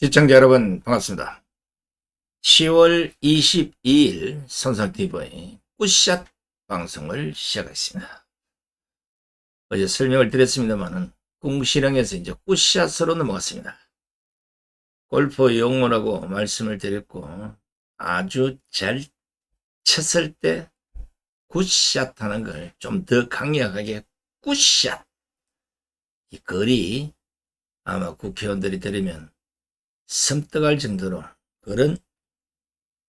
시청자 여러분 반갑습니다. 10월 22일 선상TV의 굿샷 방송을 시작하겠습니다. 어제 설명을 드렸습니다만은 궁시렁에서 이제 굿샷으로 넘어갔습니다. 골프 용어라고 말씀을 드렸고 아주 잘 쳤을 때 굿샷 하는 걸 좀 더 강력하게 굿샷 이 글이 아마 국회의원들이 들으면 섬뜩할 정도로 그런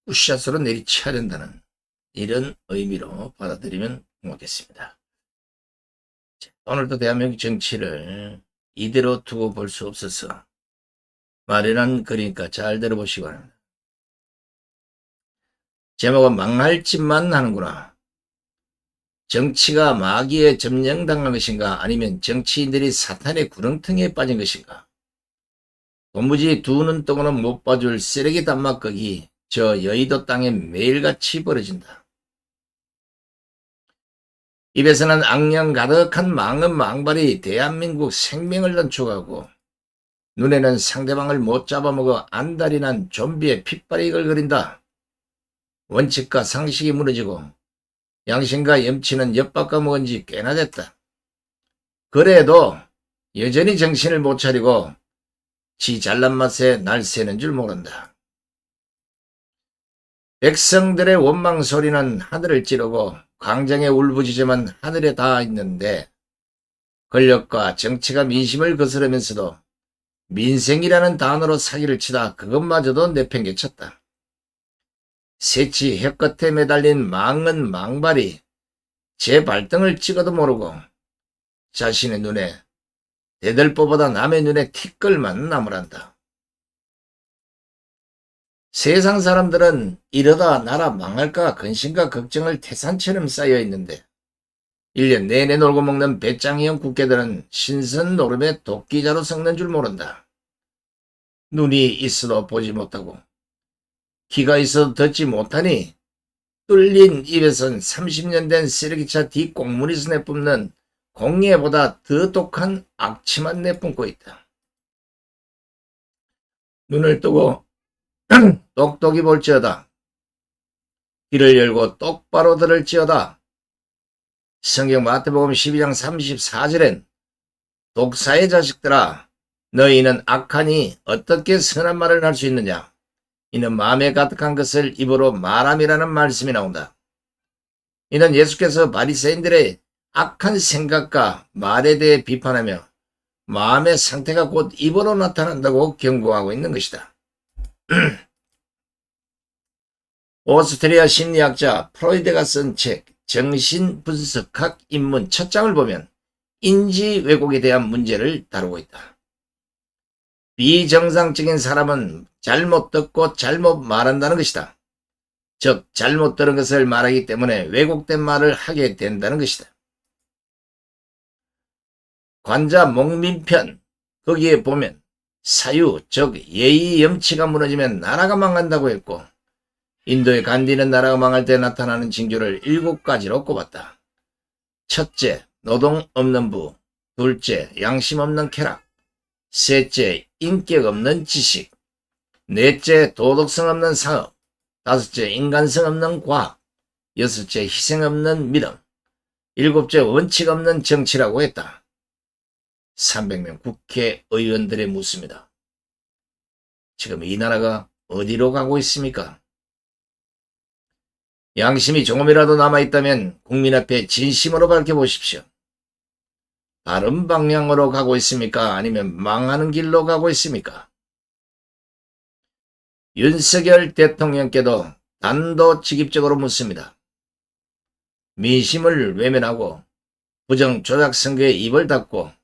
굿샷으로 내리쳐야 된다는 이런 의미로 받아들이면 고맙겠습니다. 자, 오늘도 대한민국 정치를 이대로 두고 볼 수 없어서 마련한 글이니까 잘 들어보시기 바랍니다. 제목은 망할 짓만 하는구나. 정치가 마귀에 점령당한 것인가 아니면 정치인들이 사탄의 구렁텅이에 빠진 것인가? 도무지 두 눈동으로는 못 봐줄 쓰레기 단막극이 저 여의도 땅에 매일같이 벌어진다. 입에서는 악령 가득한 망은 망발이 대한민국 생명을 단축하고 눈에는 상대방을 못 잡아먹어 안달이 난 좀비의 핏발이 걸거린다. 원칙과 상식이 무너지고 양심과 염치는 엿바꿔 먹은 지 꽤나 됐다. 그래도 여전히 정신을 못 차리고 지 잘난 맛에 날 새는 줄 모른다. 백성들의 원망 소리는 하늘을 찌르고 광장에 울부짖으면 하늘에 닿아 있는데 권력과 정치가 민심을 거스르면서도 민생이라는 단어로 사기를 치다 그것마저도 내팽개쳤다. 새치 혀끝에 매달린 망은 망발이 제 발등을 찍어도 모르고 자신의 눈에 대들보보다 남의 눈에 티끌만 나무란다. 세상 사람들은 이러다 나라 망할까 근심과 걱정을 태산처럼 쌓여 있는데 1년 내내 놀고 먹는 배짱이형 국회들은 신선 노름에 도끼자로 섞는 줄 모른다. 눈이 있어도 보지 못하고 귀가 있어도 듣지 못하니 뚫린 입에선 30년 된 쓰레기차 뒷꽁무니서 내뿜는 공예보다 더 독한 악취만 내뿜고 있다. 눈을 뜨고 똑똑히 볼지어다. 귀를 열고 똑바로 들을지어다. 성경 마태복음 12장 34절엔 독사의 자식들아 너희는 악하니 어떻게 선한 말을 할 수 있느냐 이는 마음에 가득한 것을 입으로 말함이라는 말씀이 나온다. 이는 예수께서 바리새인들의 악한 생각과 말에 대해 비판하며 마음의 상태가 곧 입으로 나타난다고 경고하고 있는 것이다. 오스트리아 심리학자 프로이드가 쓴 책 정신분석학 입문 첫 장을 보면 인지 왜곡에 대한 문제를 다루고 있다. 비정상적인 사람은 잘못 듣고 잘못 말한다는 것이다. 즉 잘못 들은 것을 말하기 때문에 왜곡된 말을 하게 된다는 것이다. 관자 목민편 거기에 보면 사유 즉 예의 염치가 무너지면 나라가 망한다고 했고 인도의 간디는 나라가 망할 때 나타나는 징조를 일곱 가지로 꼽았다. 첫째, 노동 없는 부. 둘째, 양심 없는 쾌락. 셋째, 인격 없는 지식. 넷째, 도덕성 없는 사업. 다섯째, 인간성 없는 과학. 여섯째, 희생 없는 믿음. 일곱째, 원칙 없는 정치라고 했다. 300명 국회의원들의 묻습니다. 지금 이 나라가 어디로 가고 있습니까? 양심이 조금이라도 남아있다면 국민 앞에 진심으로 밝혀보십시오. 바른 방향으로 가고 있습니까? 아니면 망하는 길로 가고 있습니까? 윤석열 대통령께도 단도직입적으로 묻습니다. 민심을 외면하고 부정 조작 선거에 입을 닫고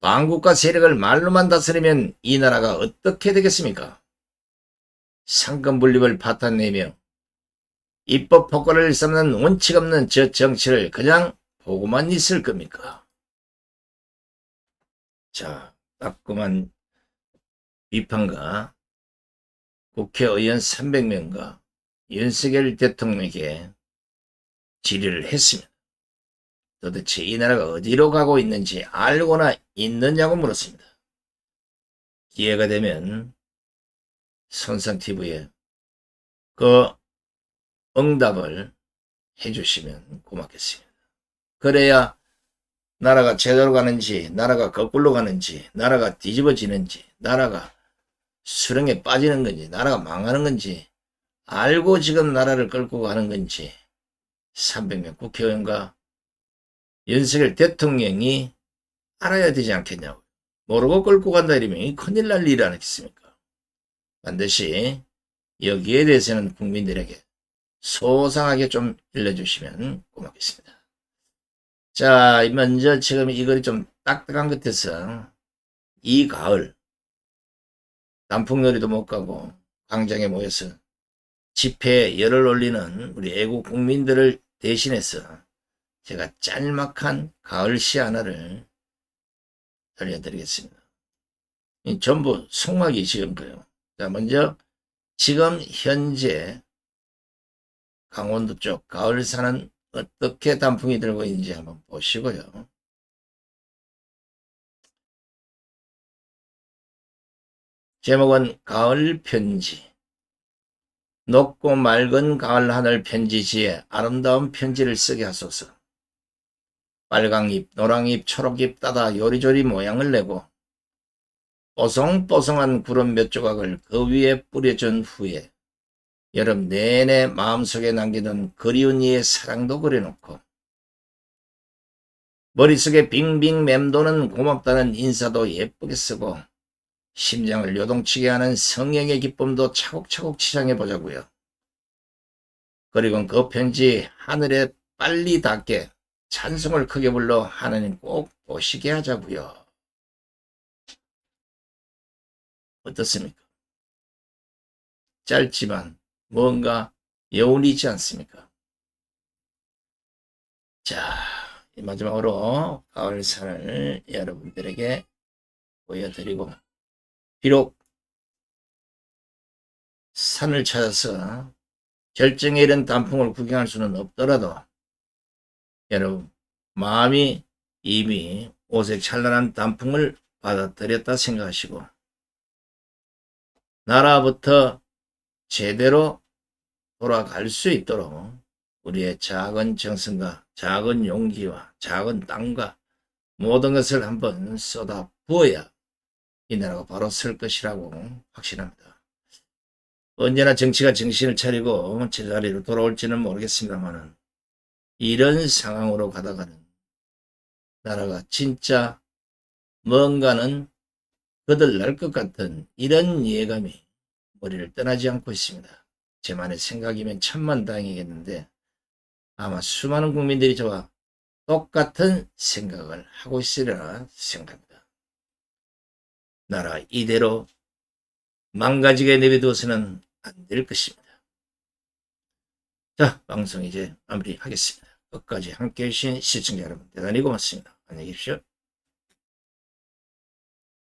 반국가 세력을 말로만 다스리면 이 나라가 어떻게 되겠습니까? 상권 분립을 파탄내며 입법 폭거를 일삼는 원칙 없는 저 정치를 그냥 보고만 있을 겁니까? 자, 따끔한 비판과 국회의원 300명과 윤석열 대통령에게 질의를 했습니다. 도대체 이 나라가 어디로 가고 있는지 알고나 있느냐고 물었습니다. 기회가 되면 손상TV에 그 응답을 해주시면 고맙겠습니다. 그래야 나라가 제대로 가는지, 나라가 거꾸로 가는지, 나라가 뒤집어지는지, 나라가 수렁에 빠지는 건지, 나라가 망하는 건지, 알고 지금 나라를 끌고 가는 건지, 300명 국회의원과 윤석열 대통령이 알아야 되지 않겠냐고. 모르고 끌고 간다 이러면 큰일 날 일 아니겠습니까? 반드시 여기에 대해서는 국민들에게 소상하게 좀 일러주시면 고맙겠습니다. 자, 먼저 지금 이거를 좀 딱딱한 것 같아서 이 가을 단풍놀이도 못 가고 광장에 모여서 집회에 열을 올리는 우리 애국 국민들을 대신해서 제가 짤막한 가을 시 하나를 들려드리겠습니다. 이 전부 속막이 지은 거예요. 자, 먼저 지금 현재 강원도 쪽 가을산은 어떻게 단풍이 들고 있는지 한번 보시고요. 제목은 가을 편지. 높고 맑은 가을 하늘 편지지에 아름다운 편지를 쓰게 하소서. 빨강잎, 노랑잎, 초록잎 따다 요리조리 모양을 내고 뽀송뽀송한 구름 몇 조각을 그 위에 뿌려준 후에 여름 내내 마음속에 남기던 그리운 이의 사랑도 그려놓고 머릿속에 빙빙 맴도는 고맙다는 인사도 예쁘게 쓰고 심장을 요동치게 하는 성령의 기쁨도 차곡차곡 치장해 보자고요. 그리고 그 편지 하늘에 빨리 닿게 찬송을 크게 불러 하나님 꼭 보시게 하자고요. 어떻습니까? 짧지만 뭔가 여운이 있지 않습니까? 자, 이 마지막으로 가을산을 여러분들에게 보여드리고 비록 산을 찾아서 결정에 이른 단풍을 구경할 수는 없더라도 여러분 마음이 이미 오색 찬란한 단풍을 받아들였다 생각하시고 나라부터 제대로 돌아갈 수 있도록 우리의 작은 정성과 작은 용기와 작은 땅과 모든 것을 한번 쏟아 부어야 이 나라가 바로 설 것이라고 확신합니다. 언제나 정치가 정신을 차리고 제자리로 돌아올지는 모르겠습니다만은 이런 상황으로 가다가는 나라가 진짜 뭔가는 거들날 것 같은 이런 예감이 머리를 떠나지 않고 있습니다. 제만의 생각이면 천만 다행이겠는데 아마 수많은 국민들이 저와 똑같은 생각을 하고 있으리라 생각합니다. 나라 이대로 망가지게 내비두어서는 안 될 것입니다. 자, 방송 이제 마무리하겠습니다. 끝까지 함께 해주신 시청자 여러분 대단히 고맙습니다. 안녕히 계십시오.